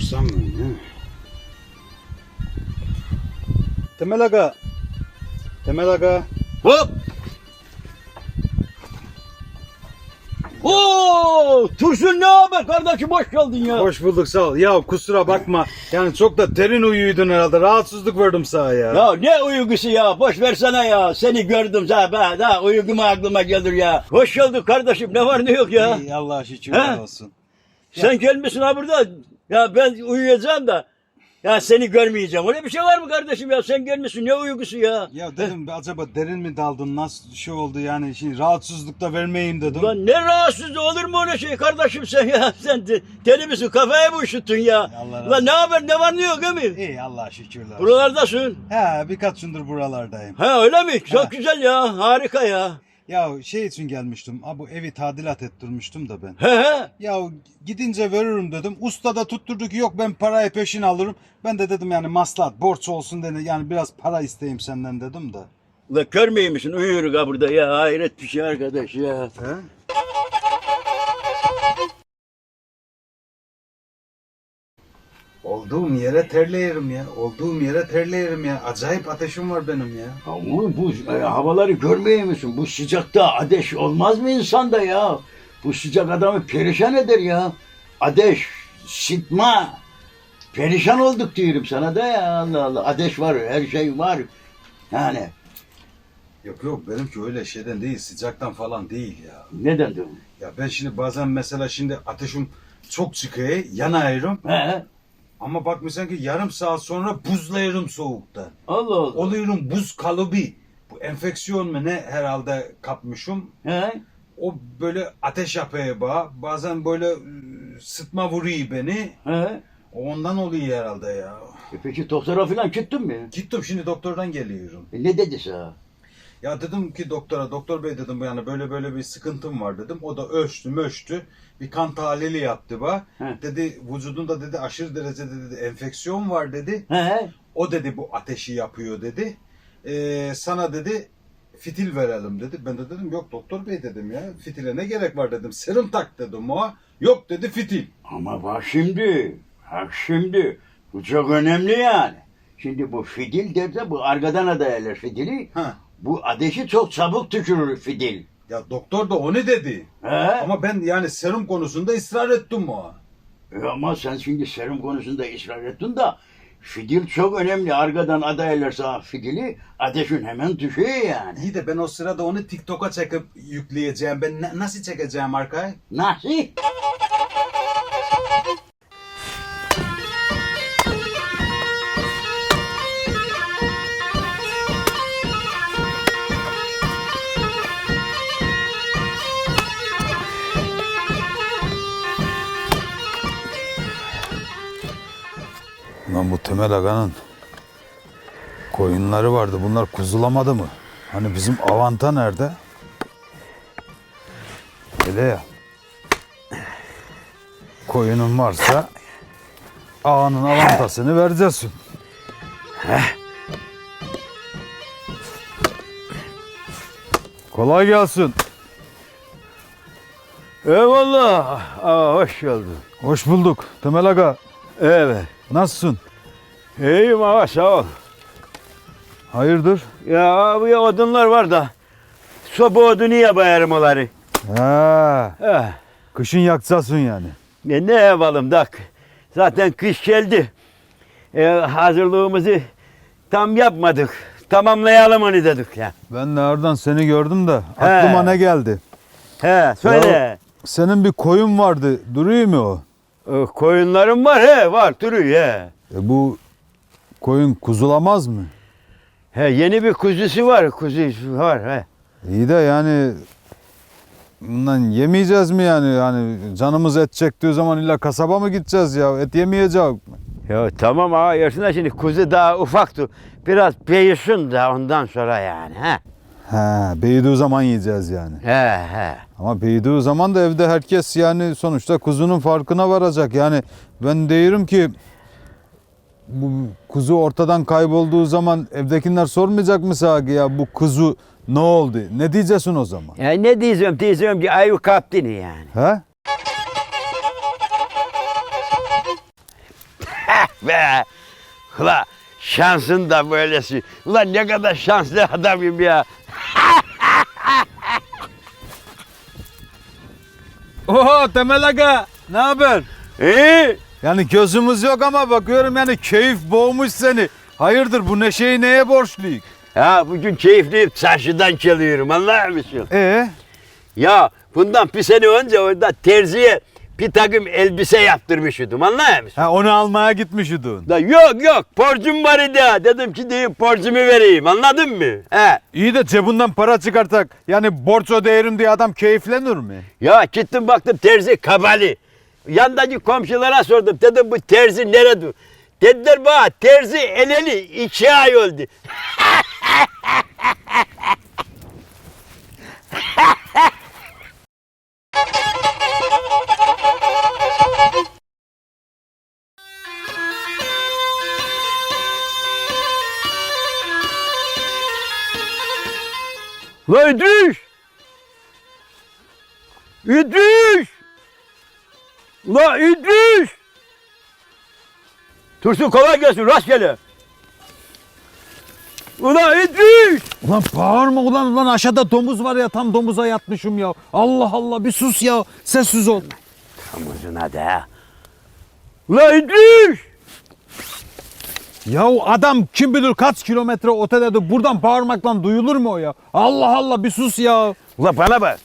Uyandırsam mı? Ha? Temel Aga. Temel Aga. Hop! Oo, Tursun ne haber kardeşim hoş geldin ya. Hoş bulduk sağ ol. Ya kusura bakma. Yani çok da derin uyuydun herhalde. Rahatsızlık verdim sana ya. Ya ne uygusu ya boş versene ya seni gördüm zaten daha uyguma aklıma gelir ya. Hoş geldin kardeşim ne var ne yok ya. İyi, Allah'a şükürler He? olsun. Sen gelmişsin ha burada. Ya ben uyuyacağım da. Ya seni görmeyeceğim. Öyle bir şey var mı kardeşim ya? Sen gelmişsin ne uygusu ya? Ya dedim acaba derin mi daldın? Nasıl şey oldu yani? Şimdi rahatsızlık da vermeyeyim dedim. Ulan ne rahatsızlığı olur mu öyle şey kardeşim sen ya? Sen de, deli misin? Kafaya mı üşüttün ya? Allah razı Ulan ne haber ne var ne yok değil mi? İyi Allah'a şükürler. olsun. Buralardasın. He birkaç gündür buralardayım. Ha öyle mi? Çok güzel ya. Harika ya. Ya şey için gelmiştim. Ha bu evi tadilat ettirmiştim da ben. He he. Ya gidince veririm dedim. Usta da tutturdu ki yok ben parayı peşin alırım. Ben de dedim yani maslahat borç olsun dedi. Yani biraz para isteyeyim senden dedim de. Ulan görmeyeyim misin? Uyuyoruz ha burada ya. Hayret bir şey arkadaş ya. He? Olduğum yere terleyerim ya. Olduğum yere terleyerim ya. Acayip ateşim var benim ya. Ama bu e, havaları görmeyeyim misin? Bu sıcakta ateş olmaz mı insanda ya? Bu sıcak adamı perişan eder ya. Ateş, sıtma. Perişan olduk diyorum sana da ya Allah Allah. Ateş var, her şey var. Yani Yok yok benimki öyle şeyden değil. Sıcaktan falan değil ya. neden diyorum? Ya ben şimdi bazen mesela şimdi ateşim çok çıkıyor. Yanıyorum. He? Ama bak mesela ki yarım saat sonra buzlayırım soğuktan. Allah Allah. Oluyorum buz kalıbı. Bu enfeksiyon mu ne herhalde kapmışım. He? O böyle ateş yapıyor bana. Bazen böyle ıı, sıtma vuruyor beni. He? Ondan oluyor herhalde ya. E peki doktora falan gittin mi? Gittim şimdi doktordan geliyorum. E ne dedi sana? Ya dedim ki doktora, doktor bey dedim yani böyle böyle bir sıkıntım var dedim. O da ölçtü möçtü. Bir kan tahlili yaptı ba. He. Dedi vücudunda dedi aşırı derecede dedi enfeksiyon var dedi. He? O dedi bu ateşi yapıyor dedi. Ee, sana dedi fitil verelim dedi. Ben de dedim yok doktor bey dedim ya. Fitile ne gerek var dedim. Serum tak dedim o. Yok dedi fitil. Ama bak şimdi, bak şimdi, bu çok önemli yani. Şimdi bu fidil derse bu arkadan adaylar fidili. Ha. Bu ateşi çok çabuk tükürür fidil. Ya doktor da onu dedi. He? Ama ben yani serum konusunda ısrar ettim o. E ama sen şimdi serum konusunda ısrar ettin da fidil çok önemli. Arkadan adaylar sana fidili ateşin hemen düşüyor yani. İyi de ben o sırada onu TikTok'a çekip yükleyeceğim. Ben na- nasıl çekeceğim arkayı? Nasıl? Lan bu Temel Aga'nın koyunları vardı. Bunlar kuzulamadı mı? Hani bizim avanta nerede? Öyle ya. Koyunun varsa ağanın avantasını vereceksin. Kolay gelsin. Eyvallah. Aa, hoş geldin. Hoş bulduk. Temel Aga Evet. nasılsın? İyiyim ama sağ ol. Hayırdır? Ya bu ya odunlar var da. Soba odunu yaparım onları. Ha, Eh. kışın yakacaksın yani. Ne, ne yapalım dak. Zaten kış geldi. E, hazırlığımızı tam yapmadık. Tamamlayalım onu dedik ya. Ben de oradan seni gördüm de He. aklıma ne geldi? He söyle. Senin bir koyun vardı. Duruyor mu o? E, koyunlarım var he var duruyor he. E bu koyun kuzulamaz mı? He yeni bir kuzusu var kuzusu var he. İyi de yani bundan yemeyeceğiz mi yani? Yani canımız et çektiği zaman illa kasaba mı gideceğiz ya? Et yemeyeceğiz mi? Ya tamam ağa yersin de şimdi kuzu daha ufaktı. Biraz büyüsün de ondan sonra yani he. He, büyüdüğü zaman yiyeceğiz yani. He he. Ama büyüdüğü zaman da evde herkes yani sonuçta kuzunun farkına varacak. Yani ben diyorum ki bu kuzu ortadan kaybolduğu zaman evdekiler sormayacak mı sağa ki ya bu kuzu Ne oldu? Ne diyeceksin o zaman? Ya ne diyeceğim diyeceğim ki ayı kaptın yani. Ha? Be! Ula şansın da böylesi. Ulan ne kadar şanslı adamım ya. Oho Temel Aga ne haber? İyi. Yani gözümüz yok ama bakıyorum yani keyif boğmuş seni. Hayırdır bu neşeyi neye borçluyuz? Ya bugün keyifliyim çarşıdan geliyorum anlar mısın? Ee? Ya bundan bir sene önce orada terziye bir takım elbise yaptırmıştım anlar mısın? Ha onu almaya gitmiş idin. Da yok yok borcum var idi. Dedim ki diyeyim borcumu vereyim anladın mı? He. İyi de cebinden para çıkartak. Yani borç ödeyelim diye adam keyiflenir mi? Ya gittim baktım terzi kabali. Yandaki komşulara sordum. Dedim bu terzi nerede? Dediler bana terzi eleli iki ay oldu. La İdris! İdris! La İdris! Tursun kolay gelsin rastgele. Ula İdris! Ulan bağırma ulan ulan aşağıda domuz var ya tam domuza yatmışım ya. Allah Allah bir sus ya sessiz ol. Tamuzuna da. Ula İdris! Ya adam kim bilir kaç kilometre ötede buradan bağırmakla duyulur mu o ya? Allah Allah bir sus ya. Ula bana bak.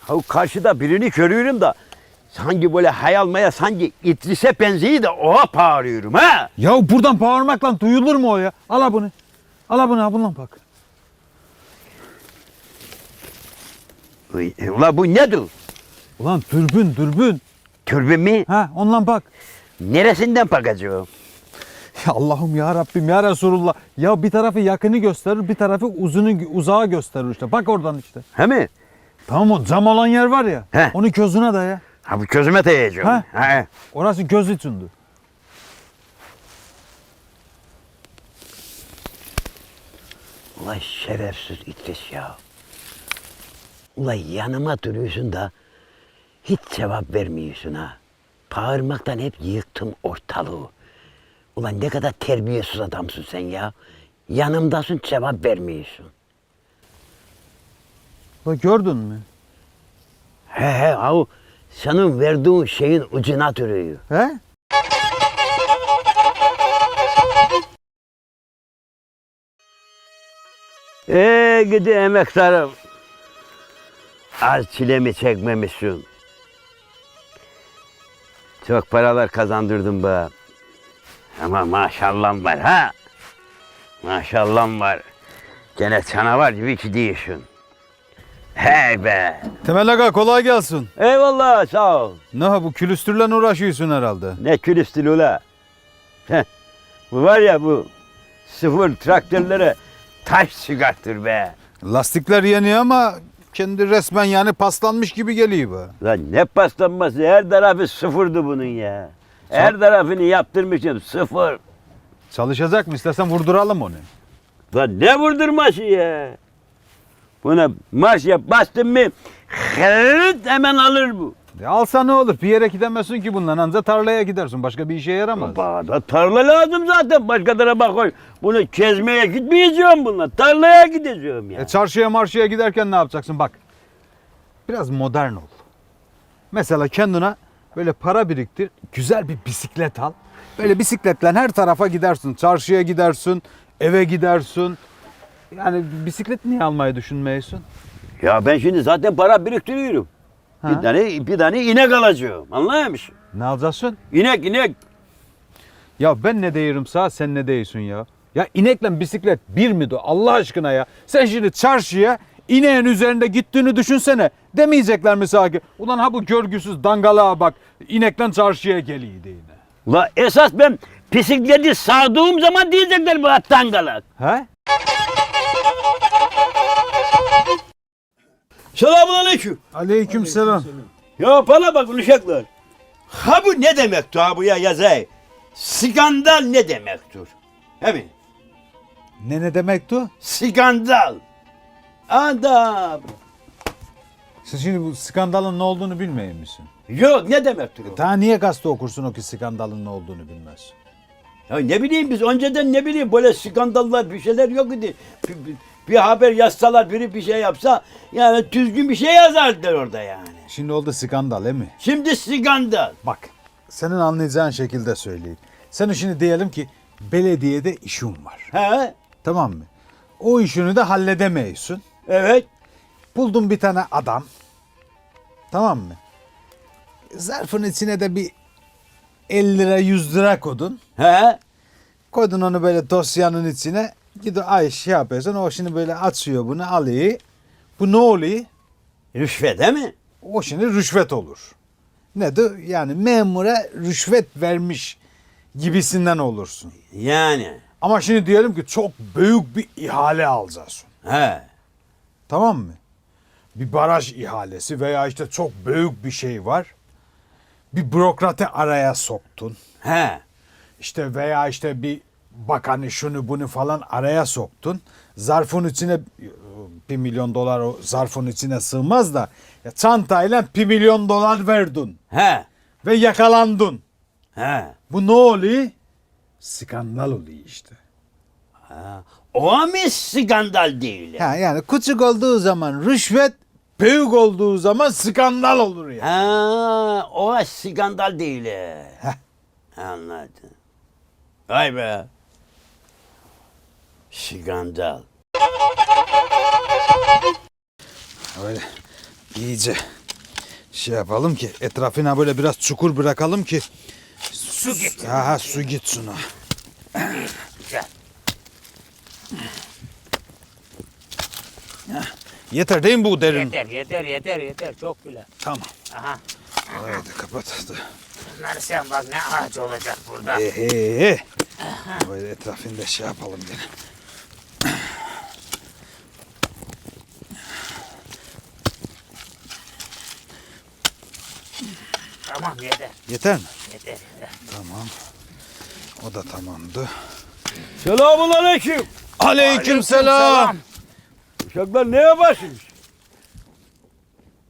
Ha karşıda birini görüyorum da sanki böyle hayal maya sanki İdris'e benziyor da oha bağırıyorum ha. Ya buradan bağırmakla duyulur mu o ya? Al bunu. Al bunu bundan bak. Uy, e, Ula bu nedir? Ulan dürbün dürbün. Türbün mi? Ha ondan bak. Neresinden bakacağım? Ya Allah'ım ya Rabbim ya Resulullah. Ya bir tarafı yakını gösterir bir tarafı uzunu uzağa gösterir işte. Bak oradan işte. He mi? Tamam o cam olan yer var ya. He. Onu gözüne daya. Ha bu gözüme değeceğim. Ha. Ha. Orası göz içindir. Ulan şerefsiz İdris ya. Ulan yanıma duruyorsun da hiç cevap vermiyorsun ha. Bağırmaktan hep yıktım ortalığı. Ulan ne kadar terbiyesiz adamsın sen ya. Yanımdasın cevap vermiyorsun. Bak gördün mü? He he au senin verdiğin şeyin ucuna duruyor. He? Ee gidi emektarım. Az çilemi çekmemişsin. Çok paralar kazandırdım be. Ama maşallah var ha. Maşallah var. Gene canavar gibi gidiyorsun. Hey be. Temel Aga kolay gelsin. Eyvallah sağ ol. Ne ha bu külüstürle uğraşıyorsun herhalde. Ne külüstün ula. Heh, bu var ya bu sıfır traktörlere taş çıkartır be. Lastikler yeni ama kendi resmen yani paslanmış gibi geliyor be. Lan ne paslanması her tarafı sıfırdı bunun ya. Her tarafını yaptırmışım sıfır. Çalışacak mı? İstersen vurduralım onu. Lan ne vurdurması ya. Buna marş yap bastın mı hırrt hemen alır bu. E alsa ne olur? Bir yere gidemezsin ki bundan. Anca tarlaya gidersin. Başka bir işe yaramaz. Bana tarla lazım zaten başka tarafa koy. Bunu kezmeye gitmeyeceğim bununla. Tarlaya gideceğim ya. E çarşıya marşıya giderken ne yapacaksın? Bak. Biraz modern ol. Mesela kendine böyle para biriktir. Güzel bir bisiklet al. Böyle bisikletle her tarafa gidersin. Çarşıya gidersin. Eve gidersin. Yani bisiklet niye almayı düşünmüyorsun? Ya ben şimdi zaten para biriktiriyorum. Ha. Bir tane bir tane inek alacağım. Anlıyor musun? Ne alacaksın? İnek inek. Ya ben ne diyorum sana sen ne diyorsun ya? Ya inekle bisiklet bir mi Allah aşkına ya? Sen şimdi çarşıya ineğin üzerinde gittiğini düşünsene. Demeyecekler mi sana ki? Ulan ha bu görgüsüz dangalığa bak. inekle çarşıya geliyor diye. Ula esas ben bisikleti sağdığım zaman diyecekler bu attangalak. He? Selamun aleyküm. Aleyküm selam. Ya bana bakın uşaklar. Ha bu ne demektir ha bu ya yazay? Skandal ne demektir? He mi? Ne ne demekti o? Skandal. Adam. Sen şimdi bu skandalın ne olduğunu bilmeyin misin? Yok ne demektir o? Daha niye gazete okursun o ki skandalın ne olduğunu bilmez? Ya ne bileyim biz önceden ne bileyim böyle skandallar bir şeyler yok idi. Bir, haber yazsalar biri bir şey yapsa yani düzgün bir şey yazardılar orada yani. Şimdi oldu skandal değil mi? Şimdi skandal. Bak senin anlayacağın şekilde söyleyeyim. Senin şimdi diyelim ki belediyede işin var. He? Tamam mı? O işini de halledemeyiyorsun. Evet. Buldun bir tane adam. Tamam mı? Zarfın içine de bir 50 lira 100 lira kodun. He? Koydun onu böyle dosyanın içine. Gidiyor ay şey yapıyorsun. O şimdi böyle açıyor bunu alıyor. Bu ne oluyor? Rüşvet değil mi? O şimdi rüşvet olur. Ne de yani memura rüşvet vermiş gibisinden olursun. Yani. Ama şimdi diyelim ki çok büyük bir ihale alacaksın. He. Tamam mı? Bir baraj ihalesi veya işte çok büyük bir şey var. Bir bürokratı araya soktun. He. İşte veya işte bir bakanı şunu bunu falan araya soktun. Zarfın içine bir milyon dolar o zarfın içine sığmaz da ya çantayla bir milyon dolar verdin He. ve yakalandın. He. Bu ne oluyor? Skandal oluyor işte. O mu skandal değil? Ha, yani küçük olduğu zaman rüşvet, büyük olduğu zaman skandal olur yani. Ha, o skandal değil. Heh. Anladım. Vay be. Skandal. Öyle iyice şey yapalım ki etrafına böyle biraz çukur bırakalım ki su gitsin. Ha, ha, su gitsin o. Güzel. Yeter değil mi bu derin? Yeter yeter yeter yeter çok bile. Tamam. Aha Haydi kapat. hadi. bunları sen bak ne ağaç olacak burada. He he he. Böyle etrafında şey yapalım gene. Tamam yeter Yeter mi? yeter yeter. Tamam. O da tamamdı. Selamun aleyküm. Aleyküm selam. Uşaklar ne yaparsınız?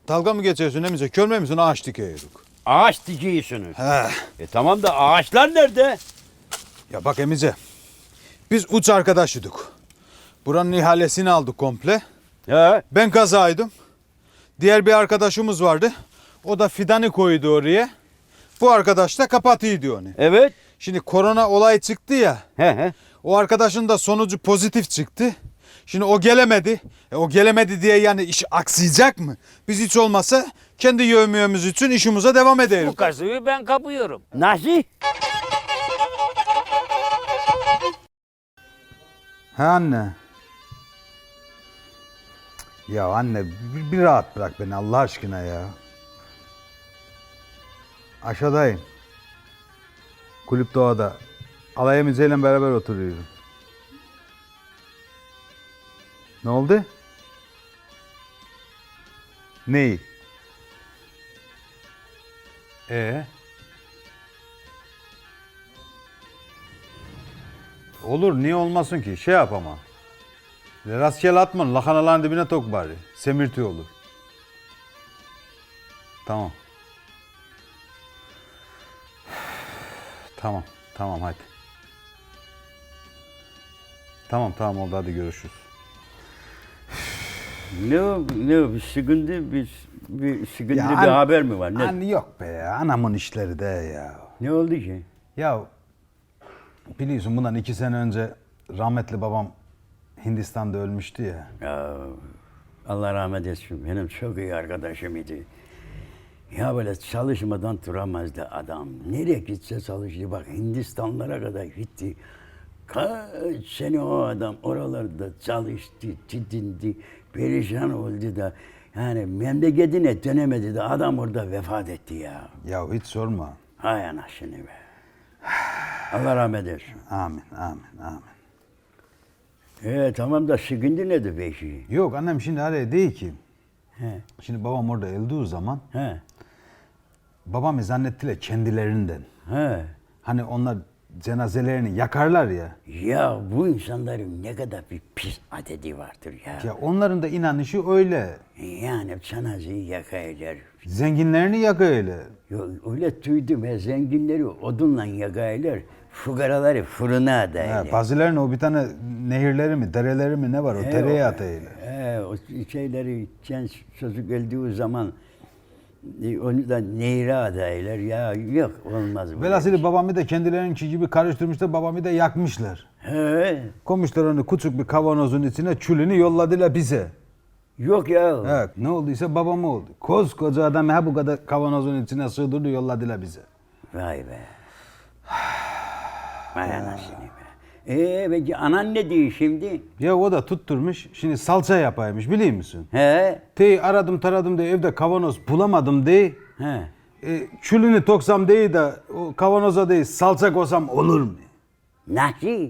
Dalga mı geçiyorsun Emice? Körme misin? Ağaç dikiyoruz. Ağaç dikiyorsunuz. He. E tamam da ağaçlar nerede? Ya bak Emice. Biz uç arkadaşıydık. Buranın ihalesini aldık komple. He. Ben kazaydım. Diğer bir arkadaşımız vardı. O da fidanı koydu oraya. Bu arkadaş da kapatıyordu onu. Evet. Şimdi korona olay çıktı ya. He he. O arkadaşın da sonucu pozitif çıktı. Şimdi o gelemedi. E, o gelemedi diye yani iş aksayacak mı? Biz hiç olmazsa kendi yövmiyemiz için işimize devam edelim. Bu kazığı ben kapıyorum. Nasıl? Ha anne. Ya anne bir, bir rahat bırak beni Allah aşkına ya. Aşağıdayım. Kulüp doğada. Alay Emice'yle beraber oturuyorum. Ne oldu? Neyi? Ee? Olur niye olmasın ki? Şey yap ama. Rastgele atma. Lahanaların dibine tok bari. Semirti olur. Tamam. Tamam. Tamam hadi. Tamam tamam oldu hadi görüşürüz. Ne o, ne o, bir sıkıntı, bir, bir sıkıntı Ya bir an- haber mi var? Ne, Anne yok be ya. Anamın işleri de ya. ne oldu ki? Ya biliyorsun bundan iki sene önce rahmetli babam Hindistan'da ölmüştü ya. Ya, Allah rahmet etsin. Benim çok iyi arkadaşım idi. Ya böyle çalışmadan duramazdı adam. Nereye gitse çalıştı. Bak Hindistanlara kadar gitti. Kaç sene o adam oralarda çalıştı, didindi, perişan oldu da. Yani memleketine dönemedi de adam orada vefat etti ya. Ya hiç sorma. Hay anasını be. Allah rahmet etsin. Amin amin amin. Ee, tamam da sıkıntı nedir peki? Yok annem şimdi araya değil ki. He, Şimdi babam orada öldüğü zaman he, babamı zannettiler kendilerinden. he. Hani onlar cenazelerini yakarlar ya. Ya bu insanların ne kadar bir pis adedi vardır ya. Ya onların da inanışı öyle. Yani cenazeyi yakaylar. Zenginlerini yakıyorlar. Yo, öyle duydum ya zenginleri odunla yakaylar. Fukaraları fırına adaylar. bazılarının o bir tane nehirleri mi, dereleri mi ne var o dereye atıyorlar. He, o şeyleri genç çocuk öldüğü zaman e, onu da nehre adaylar. Ya yok olmaz. böyle. Velhasıl babamı da kendilerinki gibi karıştırmışlar, babamı da yakmışlar. He, Koymuşlar onu küçük bir kavanozun içine, çülünü yolladılar bize. yok ya. Evet, ne olduysa babama oldu. Koskoca adam ha bu kadar kavanozun içine sığdırdı yolladılar bize. Vay be. Vay anasını be. Ee, peki anan ne diyor şimdi? Ya o da tutturmuş, şimdi salça yapaymış biliyor musun? He? Tey aradım taradım diye evde kavanoz bulamadım diye. He. E, çülünü toksam değil de o kavanoza değil salça koysam olur mu? Nasıl?